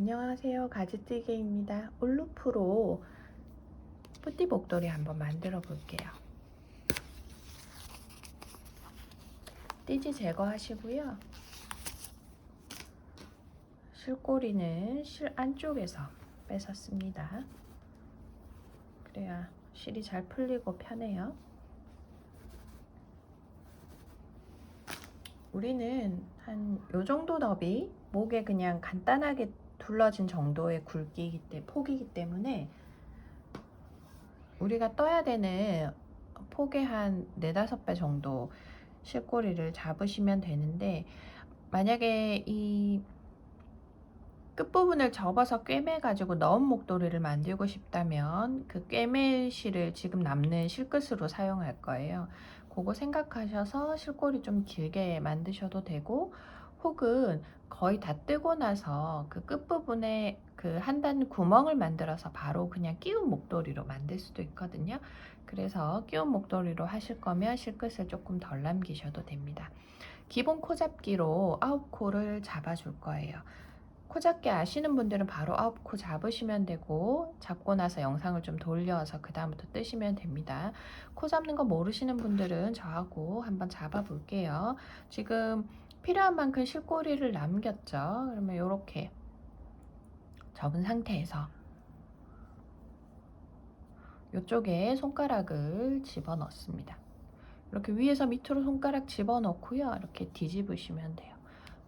안녕하세요. 가지뜨개입니다. 울루프로 뿌띠 목도리 한번 만들어 볼게요. 띠지 제거하시고요. 실꼬리는 실 안쪽에서 뺏었습니다. 그래야 실이 잘 풀리고 편해요. 우리는 한 요 정도 너비 목에 그냥 간단하게 둘러진 정도의 굵기이기 때 폭이기 때문에 우리가 떠야 되는 폭의 한 네다섯 배 정도 실꼬리를 잡으시면 되는데 만약에 이 끝부분을 접어서 꿰매 가지고 넣은 목도리를 만들고 싶다면 그 꿰매 실을 지금 남는 실끝으로 사용할 거예요. 그거 생각하셔서 실꼬리 좀 길게 만드셔도 되고 혹은 거의 다 뜨고 나서 그 끝부분에 그 한 단 구멍을 만들어서 바로 그냥 끼운 목도리로 만들 수도 있거든요. 그래서 끼운 목도리로 하실 거면 실끝을 조금 덜 남기셔도 됩니다. 기본 코 잡기로 아홉 코를 잡아줄 거예요. 코 잡기 아시는 분들은 바로 아홉 코 잡으시면 되고 잡고 나서 영상을 좀 돌려서 그 다음부터 뜨시면 됩니다. 코 잡는 거 모르시는 분들은 저하고 한번 잡아 볼게요. 지금 필요한 만큼 실꼬리를 남겼죠. 그러면 이렇게 접은 상태에서 이쪽에 손가락을 집어 넣습니다. 이렇게 위에서 밑으로 손가락 집어 넣고요. 이렇게 뒤집으시면 돼요.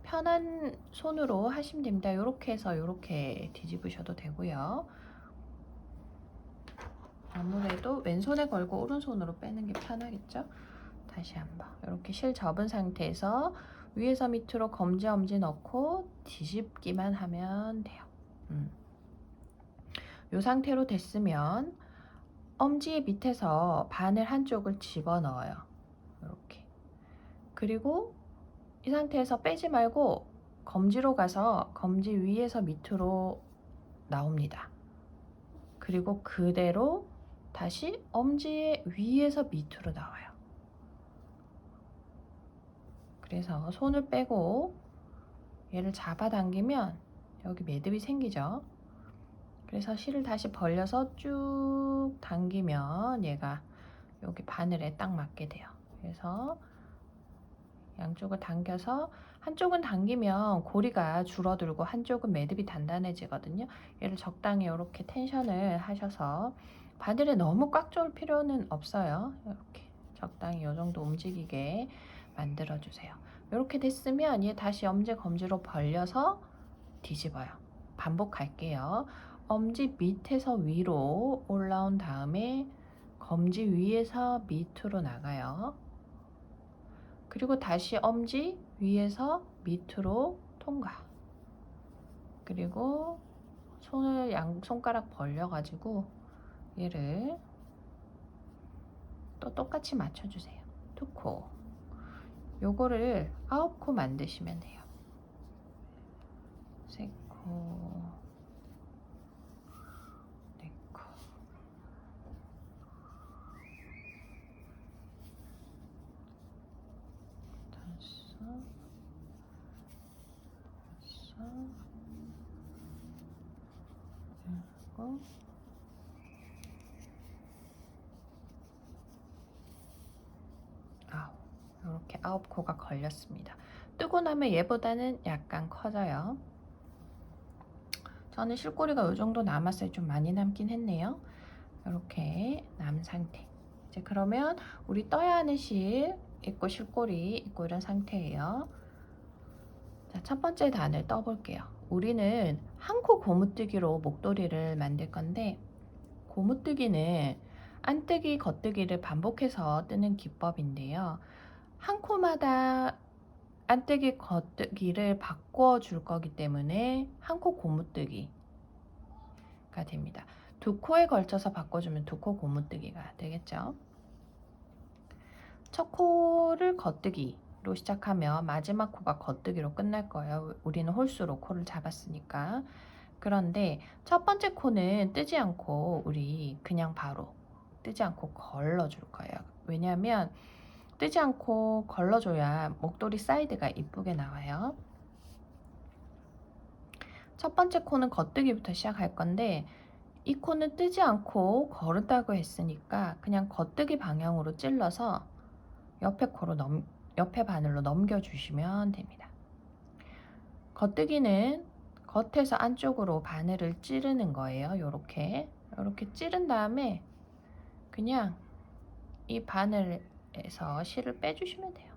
편한 손으로 하시면 됩니다. 이렇게 해서 이렇게 뒤집으셔도 되고요. 아무래도 왼손에 걸고 오른손으로 빼는 게 편하겠죠? 다시 한번 이렇게 실 접은 상태에서 위에서 밑으로 검지 엄지 넣고 뒤집기만 하면 돼요. 음. 이 상태로 됐으면 엄지 밑에서 바늘 한쪽을 집어 넣어요. 이렇게. 그리고 이 상태에서 빼지 말고 검지로 가서 검지 위에서 밑으로 나옵니다. 그리고 그대로 다시 엄지 위에서 밑으로 나와요. 그래서 손을 빼고 얘를 잡아당기면 여기 매듭이 생기죠. 그래서 실을 다시 벌려서 쭉 당기면 얘가 여기 바늘에 딱 맞게 돼요. 그래서 양쪽을 당겨서 한쪽은 당기면 고리가 줄어들고 한쪽은 매듭이 단단해지거든요. 얘를 적당히 이렇게 텐션을 하셔서 바늘에 너무 꽉 조을 필요는 없어요. 이렇게 적당히 이 정도 움직이게 만들어 주세요. 이렇게 됐으면 얘 다시 엄지 검지로 벌려서 뒤집어요. 반복할게요. 엄지 밑에서 위로 올라온 다음에 검지 위에서 밑으로 나가요. 그리고 다시 엄지 위에서 밑으로 통과. 그리고 손을 양 손가락 벌려 가지고 얘를 또 똑같이 맞춰 주세요. 두 코. 요거를 아홉 코 만드시면 돼요. 세 코. 네 코. 다섯. 여섯. 일곱. 아홉. 이렇게 아홉 코가 걸렸습니다. 뜨고 나면 얘보다는 약간 커져요. 저는 실꼬리가 이 정도 남았어요. 좀 많이 남긴 했네요. 이렇게 남은 상태. 이제 그러면 우리 떠야 하는 실 있고 실꼬리 있고 이런 상태예요. 자, 첫 번째 단을 떠볼게요. 우리는 한 코 고무뜨기로 목도리를 만들 건데 고무뜨기는 안뜨기, 겉뜨기를 반복해서 뜨는 기법인데요. 한 코마다 안뜨기, 겉뜨기를 바꿔 줄 거기 때문에 한 코 고무뜨기가 됩니다. 두 코에 걸쳐서 바꿔주면 두 코 고무뜨기가 되겠죠. 첫 코를 겉뜨기로 시작하면 마지막 코가 겉뜨기로 끝날 거예요. 우리는 홀수로 코를 잡았으니까. 그런데 첫 번째 코는 뜨지 않고 우리 그냥 바로 뜨지 않고 걸러 줄 거예요. 왜냐하면 뜨지 않고 걸러줘야 목도리 사이드가 이쁘게 나와요. 첫 번째 코는 겉뜨기부터 시작할 건데 이 코는 뜨지 않고 거르다고 했으니까 그냥 겉뜨기 방향으로 찔러서 옆에 코로 넘, 옆에 바늘로 넘겨주시면 됩니다. 겉뜨기는 겉에서 안쪽으로 바늘을 찌르는 거예요. 요렇게 요렇게 찌른 다음에 그냥 이 바늘 에서 실을 빼주시면 돼요.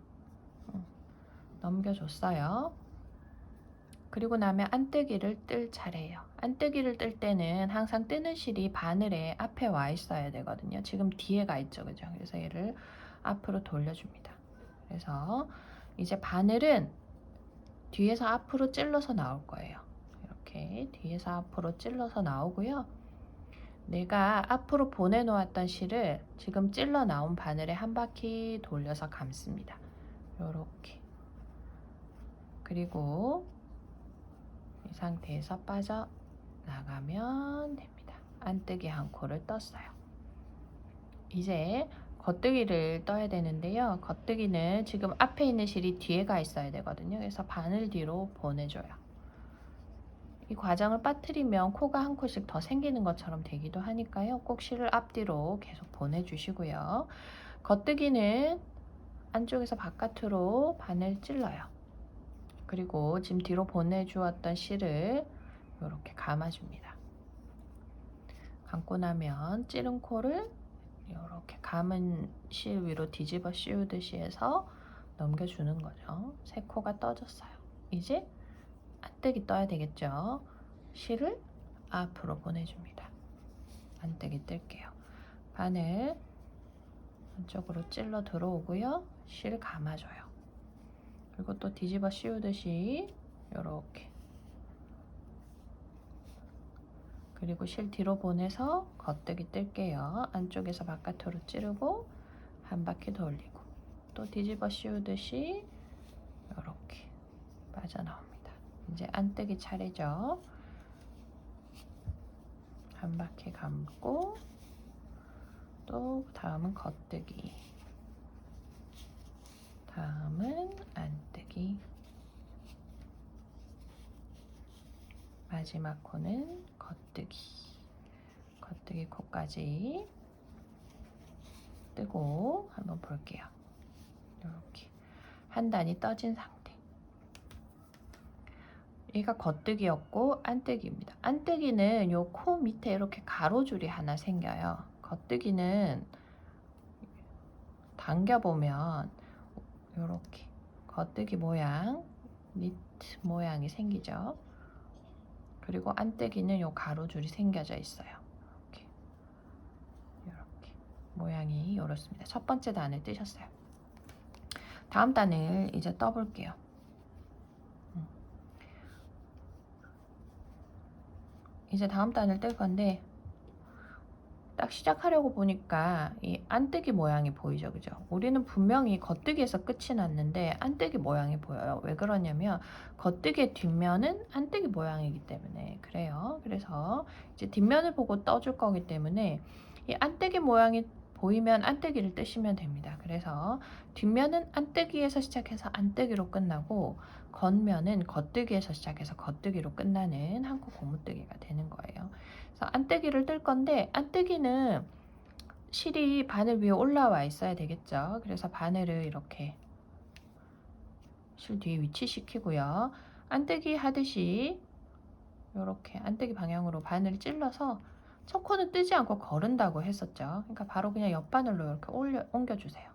음, 넘겨줬어요. 그리고 나면 안뜨기를 뜰 차례예요. 안뜨기를 뜰 때는 항상 뜨는 실이 바늘에 앞에 와 있어야 되거든요. 지금 뒤에 가 있죠, 그죠? 그래서 얘를 앞으로 돌려줍니다. 그래서 이제 바늘은 뒤에서 앞으로 찔러서 나올 거예요. 이렇게 뒤에서 앞으로 찔러서 나오고요. 내가 앞으로 보내놓았던 실을 지금 찔러 나온 바늘에 한 바퀴 돌려서 감습니다. 이렇게. 그리고 이 상태에서 빠져 나가면 됩니다. 안뜨기 한 코를 떴어요. 이제 겉뜨기를 떠야 되는데요. 겉뜨기는 지금 앞에 있는 실이 뒤에 가 있어야 되거든요. 그래서 바늘 뒤로 보내줘요. 이 과정을 빠뜨리면 코가 한 코씩 더 생기는 것처럼 되기도 하니까요. 꼭 실을 앞뒤로 계속 보내주시고요. 겉뜨기는 안쪽에서 바깥으로 바늘 찔러요. 그리고 지금 뒤로 보내주었던 실을 이렇게 감아줍니다. 감고 나면 찌른 코를 이렇게 감은 실 위로 뒤집어 씌우듯이 해서 넘겨주는 거죠. 새 코가 떠졌어요. 이제 안뜨기 떠야 되겠죠. 실을 앞으로 보내줍니다. 안뜨기 뜰게요. 바늘 안쪽으로 찔러 들어오고요. 실 감아줘요. 그리고 또 뒤집어 씌우듯이 이렇게 그리고 실 뒤로 보내서 겉뜨기 뜰게요. 안쪽에서 바깥으로 찌르고 한 바퀴 돌리고 또 뒤집어 씌우듯이 이렇게 빠져나옵니다. 이제 안뜨기 차례죠. 한 바퀴 감고 또 다음은 겉뜨기. 다음은 안뜨기. 마지막 코는 겉뜨기. 겉뜨기 코까지 뜨고 한번 볼게요. 이렇게. 한 단이 떠진 상태 얘가 겉뜨기였고 안뜨기입니다 안뜨기는 요 코 밑에 이렇게 가로줄이 하나 생겨요 겉뜨기는 당겨보면 이렇게 겉뜨기 모양 니트 모양이 생기죠 그리고 안뜨기는 요 가로줄이 생겨져 있어요. 이렇게. 이렇게. 모양이 이렇습니다. 첫 번째 단을 뜨셨어요. 다음 단을 이제 떠볼게요. 음. 이제 다음 단을 뜰 건데 딱 시작하려고 보니까 이 안뜨기 모양이 보이죠 그죠? 우리는 분명히 겉뜨기에서 끝이 났는데 안뜨기 모양이 보여요. 왜 그러냐면 겉뜨기의 뒷면은 안뜨기 모양이기 때문에 그래요. 그래서 이제 뒷면을 보고 떠줄 거기 때문에 이 안뜨기 모양이 보이면 안뜨기를 뜨시면 됩니다 그래서 뒷면은 안뜨기에서 시작해서 안뜨기로 끝나고 겉면은 겉뜨기에서 시작해서 겉뜨기로 끝나는 한코 고무뜨기가 되는 거예요 그래서 안뜨기를 뜰 건데 안뜨기는 실이 바늘 위에 올라와 있어야 되겠죠. 그래서 바늘을 이렇게 실 뒤에 위치시키고요. 안뜨기 하듯이 이렇게 안뜨기 방향으로 바늘을 찔러서 첫 코는 뜨지 않고 거른다고 했었죠. 그러니까 바로 그냥 옆바늘로 이렇게 올려, 옮겨주세요.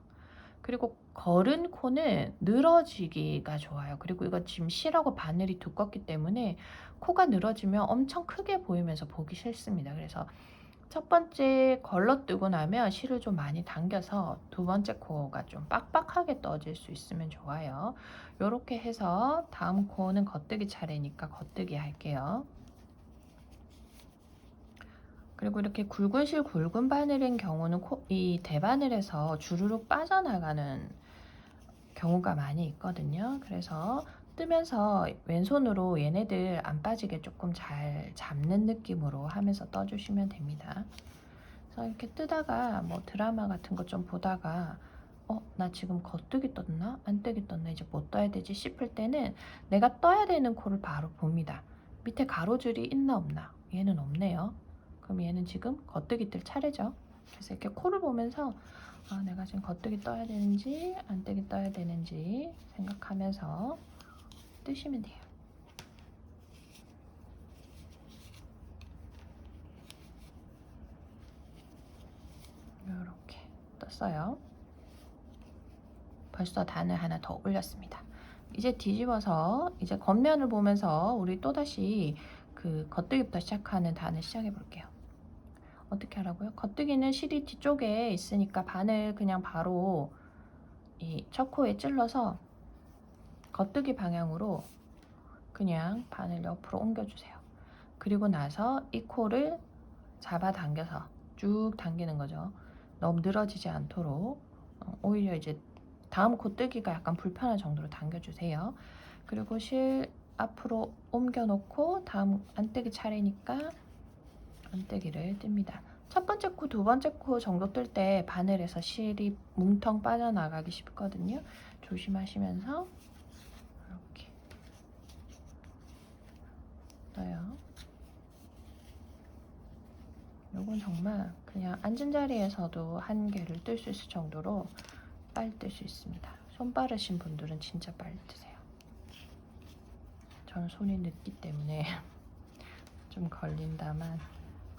그리고 걸은 코는 늘어지기가 좋아요. 그리고 이거 지금 실하고 바늘이 두껍기 때문에 코가 늘어지면 엄청 크게 보이면서 보기 싫습니다. 그래서 첫 번째 걸러 뜨고 나면 실을 좀 많이 당겨서 두 번째 코가 좀 빡빡하게 떠질 수 있으면 좋아요. 이렇게 해서 다음 코는 겉뜨기 차례니까 겉뜨기 할게요. 그리고 이렇게 굵은 실 굵은 바늘인 경우는 코, 이 대바늘에서 주르륵 빠져나가는 경우가 많이 있거든요. 그래서 뜨면서 왼손으로 얘네들 안 빠지게 조금 잘 잡는 느낌으로 하면서 떠주시면 됩니다. 그래서 이렇게 뜨다가 뭐 드라마 같은 거좀 보다가 어, 나 지금 겉뜨기 떴나? 안 뜨기 떴나? 이제 못 떠야 되지 싶을 때는 내가 떠야 되는 코를 바로 봅니다. 밑에 가로줄이 있나 없나? 얘는 없네요. 그럼 얘는 지금 겉뜨기 뜰 차례죠. 그래서 이렇게 코를 보면서 아, 내가 지금 겉뜨기 떠야 되는지 안 뜨기 떠야 되는지 생각하면서 뜨시면 돼요. 이렇게 떴어요. 벌써 단을 하나 더 올렸습니다. 이제 뒤집어서 이제 겉면을 보면서 우리 또다시 그 겉뜨기부터 시작하는 단을 시작해 볼게요. 어떻게 하라고요? 겉뜨기는 실이 뒤쪽에 있으니까 반을 그냥 바로 이 척코에 찔러서 겉뜨기 방향으로 그냥 반을 옆으로 옮겨주세요. 그리고 나서 이 코를 잡아당겨서 쭉 당기는 거죠. 너무 늘어지지 않도록 어, 오히려 이제 다음 콧뜨기가 약간 불편한 정도로 당겨주세요. 그리고 실 앞으로 옮겨놓고 다음 안 뜨기 차례니까 안 뜨기를 뜹니다. 첫 번째 코, 두 번째 코 정도 뜰 때 바늘에서 실이 뭉텅 빠져나가기 쉽거든요. 조심하시면서 이렇게 떠요. 요건 정말 그냥 앉은 자리에서도 한 개를 뜰 수 있을 정도로 빨리 뜰 수 있습니다. 손 빠르신 분들은 진짜 빨리 뜨세요. 저는 손이 늦기 때문에 좀 걸린다만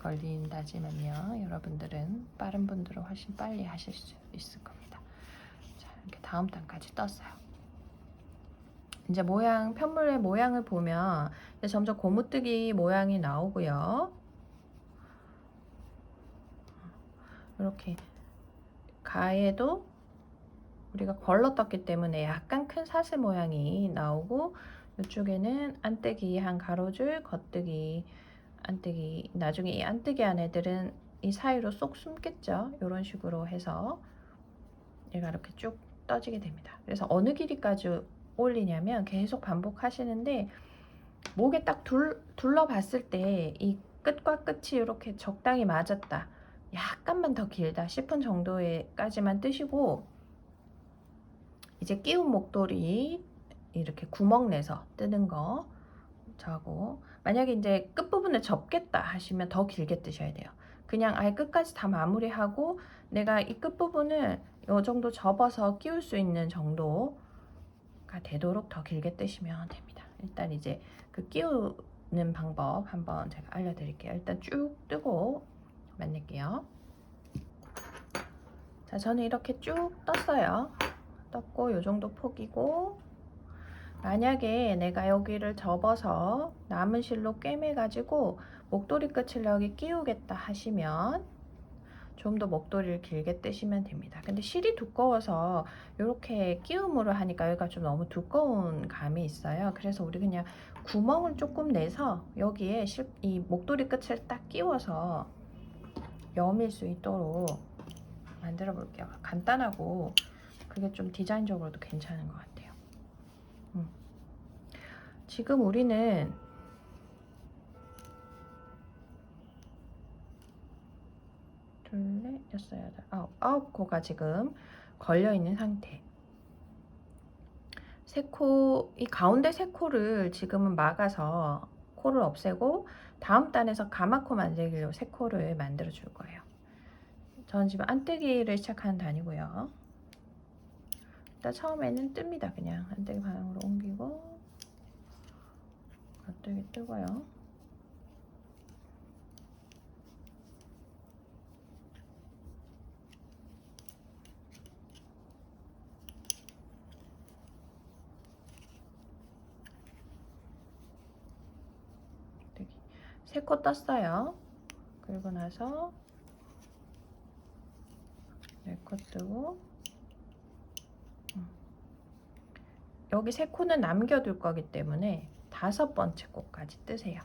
걸린다지만요. 여러분들은 빠른 분들은 훨씬 빨리 하실 수 있을 겁니다. 자, 이렇게 다음 단까지 떴어요. 이제 모양 편물의 모양을 보면 점점 고무뜨기 모양이 나오고요. 이렇게 가에도 우리가 걸러 떴기 때문에 약간 큰 사슬 모양이 나오고 이쪽에는 안뜨기 한 가로줄 겉뜨기 안뜨기 나중에 이 안뜨기 한 애들은 이 사이로 쏙 숨겠죠? 이런 식으로 해서 얘가 이렇게 쭉 떠지게 됩니다. 그래서 어느 길이까지 올리냐면 계속 반복하시는데 목에 딱 둘, 둘러봤을 때 이 끝과 끝이 이렇게 적당히 맞았다. 약간만 더 길다 싶은 정도에까지만 뜨시고 이제 끼운 목도리 이렇게 구멍 내서 뜨는 거 저하고 만약에 이제 끝부분을 접겠다 하시면 더 길게 뜨셔야 돼요. 그냥 아예 끝까지 다 마무리하고 내가 이 끝부분을 이 정도 접어서 끼울 수 있는 정도가 되도록 더 길게 뜨시면 됩니다. 일단 이제 그 끼우는 방법 한번 제가 알려드릴게요. 일단 쭉 뜨고 만들게요. 자, 저는 이렇게 쭉 떴어요. 떴고 요 정도 폭이고 만약에 내가 여기를 접어서 남은 실로 꿰매 가지고 목도리 끝을 여기 끼우겠다 하시면 좀 더 목도리를 길게 뜨시면 됩니다. 근데 실이 두꺼워서 이렇게 끼움으로 하니까 여기가 좀 너무 두꺼운 감이 있어요. 그래서 우리 그냥 구멍을 조금 내서 여기에 실, 이 목도리 끝을 딱 끼워서 여밀 수 있도록 만들어 볼게요. 간단하고 그게 좀 디자인적으로도 괜찮은 것 같아요. 음. 지금 우리는 둘, 넷, 여섯, 여덟, 아홉, 아홉 코가 지금 걸려 있는 상태. 세 코, 이 가운데 세 코를 지금은 막아서 코를 없애고 다음 단에서 가마코 만들기로 세 코를 만들어 줄 거예요. 저는 지금 안뜨기를 시작하는 단이고요. 일단 처음에는 뜹니다. 그냥 안뜨기 방향으로 옮기고 안뜨기 뜨고요. 세코 떴어요. 그리고 나서 네코 뜨고 음. 여기 세 코는 남겨둘 거기 때문에 다섯 번째 코까지 뜨세요.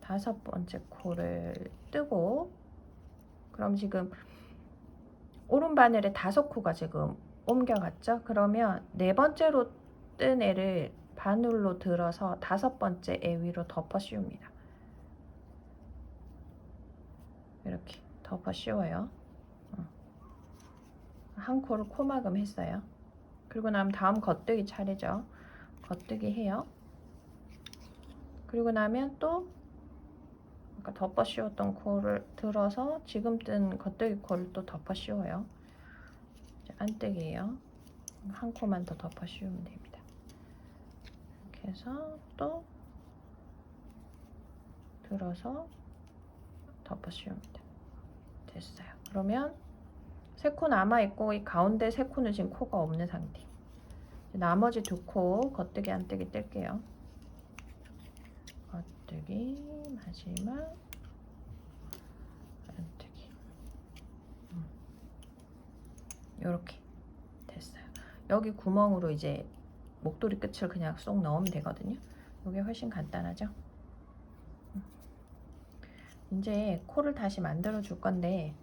다섯 번째 코를 뜨고 그럼 지금 오른 바늘에 다섯 코가 지금 옮겨갔죠? 그러면 네 번째로 뜬 애를 바늘로 들어서 다섯 번째 애 위로 덮어 씌웁니다. 이렇게 덮어 씌워요. 한 코를 코막음 했어요. 그리고 나면 다음 겉뜨기 차례죠. 겉뜨기 해요. 그리고 나면 또 아까 덮어 씌웠던 코를 들어서 지금 뜬 겉대기 코를 또 덮어 씌워요. 안뜨기예요. 한 코만 더 덮어 씌우면 됩니다. 이렇게 해서 또 들어서 덮어 씌웁니다. 됐어요. 그러면 세 코 남아 있고 이 가운데 세 코는 지금 코가 없는 상태. 나머지 두 코 겉뜨기 안뜨기 뗄게요. 겉뜨기 마지막 안뜨기. 이렇게 됐어요. 여기 구멍으로 이제 목도리 끝을 그냥 쏙 넣으면 되거든요. 이게 훨씬 간단하죠. 음. 이제 코를 다시 만들어 줄 건데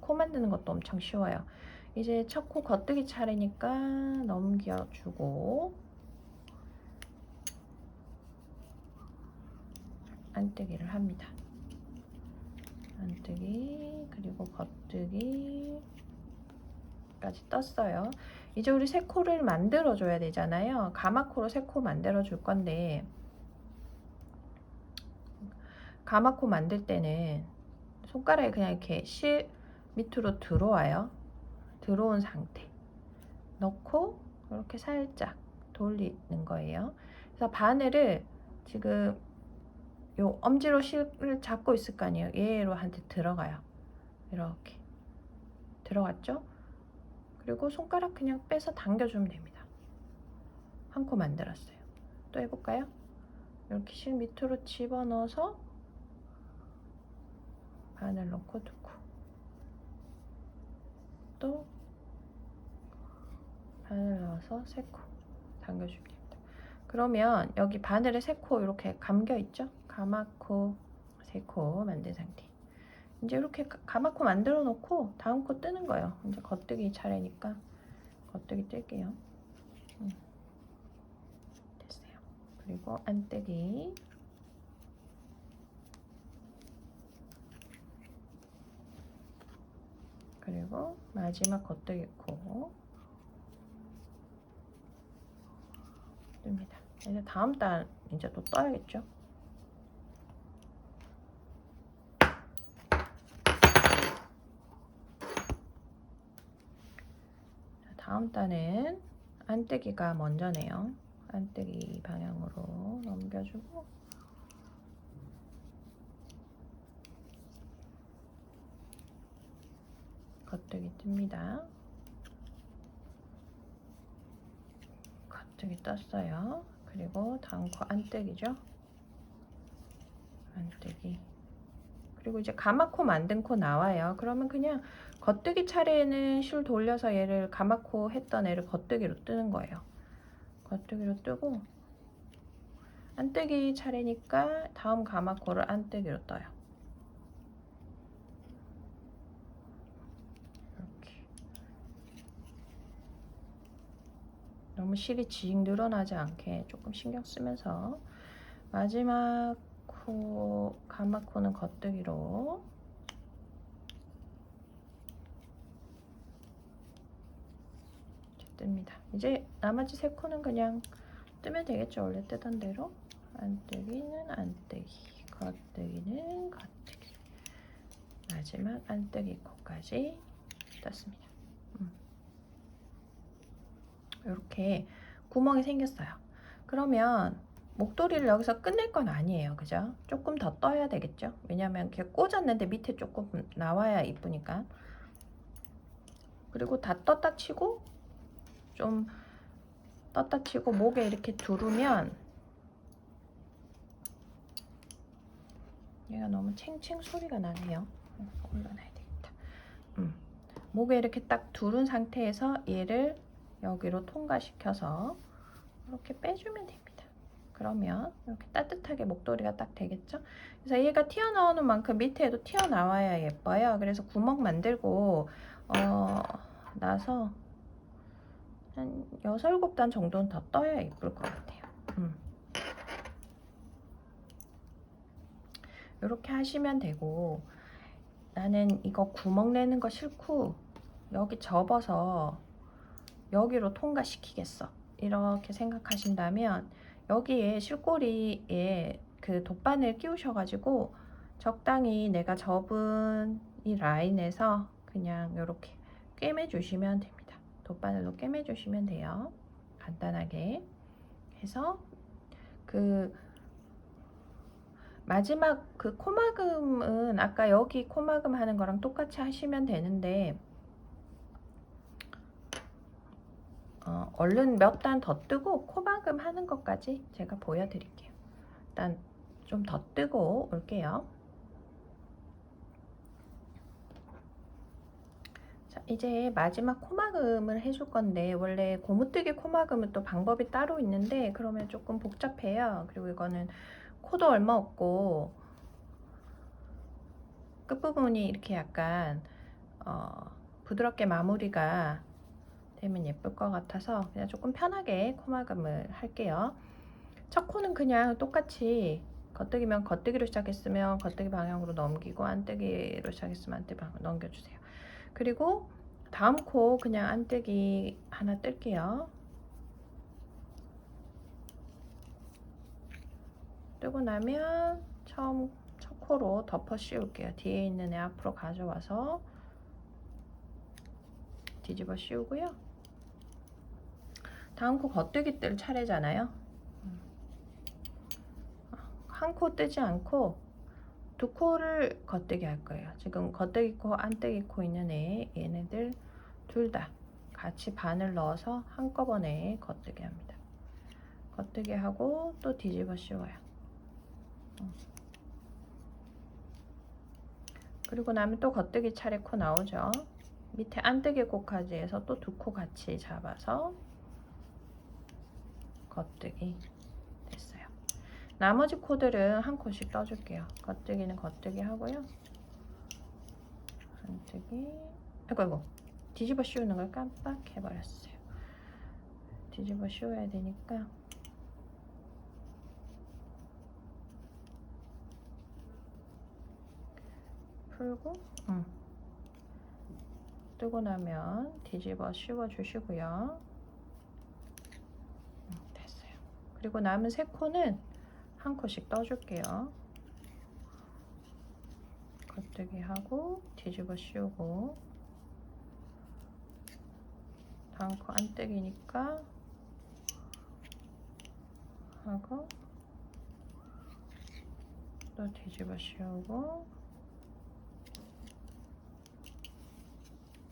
코 만드는 것도 엄청 쉬워요. 이제 첫 코 겉뜨기 차례니까 넘겨주고 안뜨기를 합니다. 안뜨기 그리고 겉뜨기 까지 떴어요. 이제 우리 새 코를 만들어 줘야 되잖아요. 가마코로 새 코 만들어 줄 건데 가마코 만들 때는 손가락이 그냥 이렇게 실 밑으로 들어와요. 들어온 상태. 넣고 이렇게 살짝 돌리는 거예요. 그래서 바늘을 지금 요 엄지로 실을 잡고 있을 거 아니에요. 얘로 한테 들어가요. 이렇게 들어갔죠? 그리고 손가락 그냥 빼서 당겨주면 됩니다. 한 코 만들었어요. 또 해볼까요? 이렇게 실 밑으로 집어넣어서 바늘 넣고 두 코. 또 바늘 넣어서 세 코 당겨주면 됩니다. 그러면 여기 바늘에 세 코 이렇게 감겨 있죠? 가마코 세코 만든 상태. 이제 이렇게 가- 가마코 만들어 놓고 다음 코 뜨는 거예요. 이제 겉뜨기 차례니까 겉뜨기 뜰게요. 음. 됐어요. 그리고 안뜨기. 그리고 마지막 겉뜨기 코 뜹니다. 이제 다음 달 이제 또 떠야겠죠? 자, 다음 단은 안뜨기가 먼저네요. 안뜨기 방향으로 넘겨주고 겉뜨기 뜹니다. 겉뜨기 떴어요. 그리고 다음 코 안뜨기죠. 안뜨기. 그리고 이제 가마코 만든 코 나와요. 그러면 그냥 겉뜨기 차례에는 실 돌려서 얘를 가마코 했던 애를 겉뜨기로 뜨는 거예요. 겉뜨기로 뜨고 안뜨기 차례니까 다음 가마코를 안뜨기로 떠요. 이렇게 너무 실이 직 늘어나지 않게 조금 신경 쓰면서 마지막 코 가마코는 겉뜨기로 뜹니다. 이제 나머지 세 코는 그냥 뜨면 되겠죠. 원래 뜨던 대로 안뜨기는 안뜨기, 겉뜨기는 겉뜨기. 마지막 안뜨기 코까지 떴습니다. 음. 이렇게 구멍이 생겼어요. 그러면 목도리를 여기서 끝낼 건 아니에요. 그죠? 조금 더 떠야 되겠죠? 왜냐면 이렇게 꽂았는데 밑에 조금 나와야 이쁘니까. 그리고 다 떴다 치고 좀 떴다 치고 목에 이렇게 두르면 얘가 너무 챙챙 소리가 나네요. 올려놔야 되겠다. 음. 목에 이렇게 딱 두른 상태에서 얘를 여기로 통과시켜서 이렇게 빼주면 됩니다. 그러면 이렇게 따뜻하게 목도리가 딱 되겠죠? 그래서 얘가 튀어나오는 만큼 밑에도 튀어나와야 예뻐요. 그래서 구멍 만들고 어, 나서 한 6, 7단 정도는 더 떠야 예쁠 것 같아요. 음. 이렇게 하시면 되고 나는 이거 구멍 내는 거 싫고 여기 접어서 여기로 통과시키겠어. 이렇게 생각하신다면 여기에 실꼬리에 그 돗바늘 끼우셔가지고 적당히 내가 접은 이 라인에서 그냥 이렇게 꿰매 주시면 됩니다. 돗바늘로 꿰매 주시면 돼요. 간단하게 해서 그 마지막 그 코막음은 아까 여기 코막음 하는 거랑 똑같이 하시면 되는데 어, 얼른 몇 단 더 뜨고 코막음 하는 것까지 제가 보여드릴게요. 일단 좀 더 뜨고 올게요. 자, 이제 마지막 코막음을 해줄 건데 원래 고무뜨기 코막음은 또 방법이 따로 있는데 그러면 조금 복잡해요. 그리고 이거는 코도 얼마 없고 끝부분이 이렇게 약간 어, 부드럽게 마무리가 되면 예쁠 것 같아서 그냥 조금 편하게 코막음을 할게요. 첫 코는 그냥 똑같이 겉뜨기면 겉뜨기로 시작했으면 겉뜨기 방향으로 넘기고 안뜨기로 시작했으면 안뜨기 방향으로 넘겨주세요. 그리고 다음 코 그냥 안뜨기 하나 뜰게요. 뜨고 나면 처음 첫 코로 덮어 씌울게요. 뒤에 있는 애 앞으로 가져와서 뒤집어 씌우고요. 다음 코 겉뜨기 뜰 차례잖아요. 한 코 뜨지 않고 두 코를 겉뜨기 할 거예요. 지금 겉뜨기 코, 안뜨기 코 있는 애 얘네들 둘 다 같이 반을 넣어서 한꺼번에 겉뜨기 합니다. 겉뜨기 하고 또 뒤집어 씌워요. 그리고 나면 또 겉뜨기 차례 코 나오죠. 밑에 안뜨기 코까지 해서 또 두 코 같이 잡아서 겉뜨기 됐어요. 나머지 코들은 한 코씩 떠줄게요. 겉뜨기는 겉뜨기 하고요. 안뜨기 아이고 아이고 뒤집어 씌우는 걸 깜빡해버렸어요. 뒤집어 씌워야 되니까 풀고 응. 뜨고 나면 뒤집어 씌워 주시고요. 응, 됐어요. 그리고 남은 세 코는 한 코씩 떠줄게요. 겉뜨기 하고 뒤집어 씌우고. 다음 코 안뜨기니까 하고 또 뒤집어 씌우고.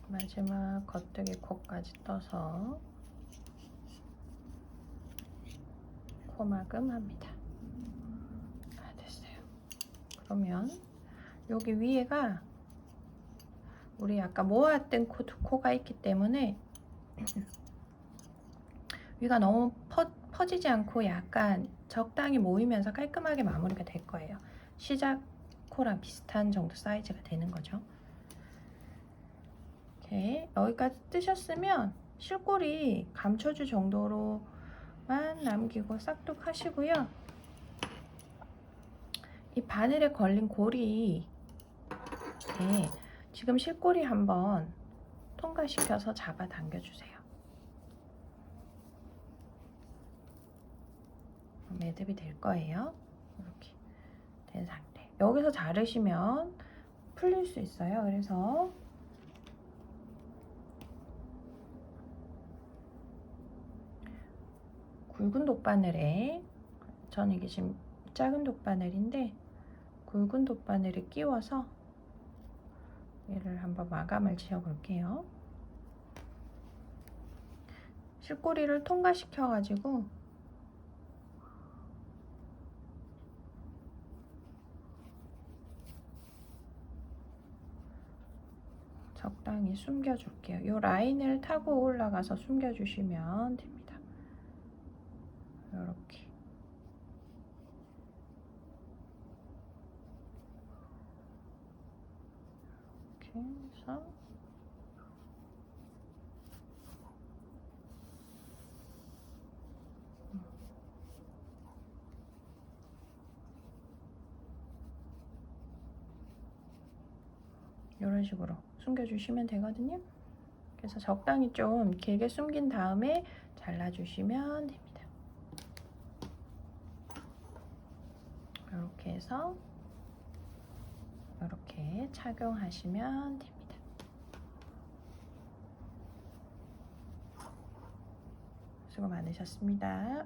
마지막 겉뜨기 코까지 떠서 코막음 합니다. 아, 됐어요. 그러면 여기 위에가 우리 아까 모았던 코 두 코가 있기 때문에 위가 너무 퍼, 퍼지지 않고 약간 적당히 모이면서 깔끔하게 마무리가 될 거예요. 시작 코랑 비슷한 정도 사이즈가 되는 거죠. 이렇게 여기까지 뜨셨으면 실골이 감춰줄 정도로 만 남기고 싹둑 하시고요. 이 바늘에 걸린 골이 네, 지금 실골이 한번 통과시켜서 잡아 당겨주세요. 매듭이 될 거예요. 이렇게 된 상태. 여기서 자르시면 풀릴 수 있어요. 그래서 굵은 돗바늘에 저는 이게 지금 작은 돗바늘인데 굵은 돗바늘을 끼워서 얘를 한번 마감을 지어 볼게요. 실꼬리를 통과시켜 가지고 적당히 숨겨 줄게요. 이 라인을 타고 올라가서 숨겨 주시면 됩니다. 이렇게 이렇게 해서 이런 식으로 숨겨주시면 되거든요. 그래서 적당히 좀 길게 숨긴 다음에 잘라주시면 됩니다. 이렇게 해서 이렇게 착용하시면 됩니다. 수고 많으셨습니다.